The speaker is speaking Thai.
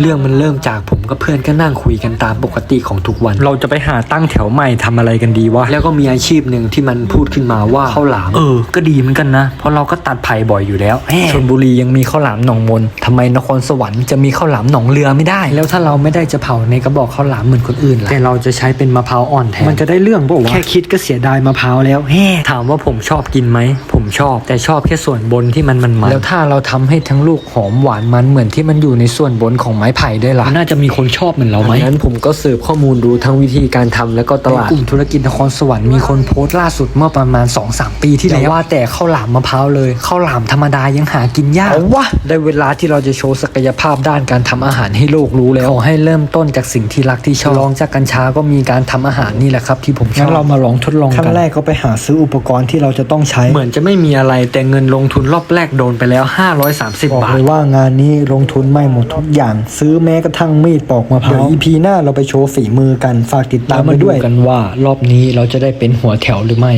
เรื่องมันเริ่มจากผมกับเพื่อนก็นั่งคุยกันตามปกติของทุกวัน เราจะไปหาตั้งแถวใหม่ทำอะไรกันดีวะ แล้วก็มีอาชีพหนึ่งที่มันพูดขึ้นมาว่าข้าวหลาม เออ ก็ดีเหมือนกันนะ เพราะเราก็ตัดไผ่บ่อยอยู่แล้วชนบุรียังมีข้าวหลามหนองมนทำไมนครสวรรค์จะมีข้าวหลามหนองเรือไม่ได้ แล้วถ้าเราไม่ได้จะเผาในกระบอกข้าวหลามเหมือนคนอื่นล่ะแต่เราจะใช้เป็นมะพร้าวอ่อนแทน มันจะได้เรื่องปะวะ แค่คิดก็เสียดายมะพร้าวแล้วแฮ่ถามว่าผมชอบกินไหมผม ชอบ แต่ชอบแค่ส่วนบนที่มันมันๆแล้วถ้าเราทำให้ทั้งลูกหอมหวานมันเหมือนที่มันอยู่ในส่วนบนของไม้ไผ่ด้วยล่ะน่าจะมีคนชอบเหมือนเราไหมงั้นผมก็สืบข้อมูลดูทั้งวิธีการทำแล้วก็ตลาดกลุ่มธุรกิจนครสวรรค์มีคนโพสต์ล่าสุดเมื่อประมาณ2-3ปีที่แล้วว่าแต่ข้าวหลามมะพร้าวเลยข้าวหลามธรรมดายังหากินยากเอาวะได้เวลาที่เราจะโชว์ศักยภาพด้านการทำอาหารให้โลกรู้แล้วขอให้เริ่มต้นจากสิ่งที่รักที่ชอบลองจากกัญชาก็มีการทำอาหารนี่แหละครับ ที่ผมชอบงั้นเรามาลองทดลองกันขั้นแรกก็ไปหาซื้ออุปกรณ์ที่เราจะต้องใช้เหมือนจะไม่มีอะไรแต่เงินลงทุนรอบแรกโดนไปแล้ว 530 บอกบาทเลยว่างานนี้ลงทุนไม่หมดทุกอย่าง ซื้อแม้กระทั่งมีดปอกมะพร้าวเดี๋ยว EP หน้าเราไปโชว์ฝีมือกันฝากติดตามแล้วมามาดูด้วย กันว่ารอบนี้เราจะได้เป็นหัวแถวหรือไม่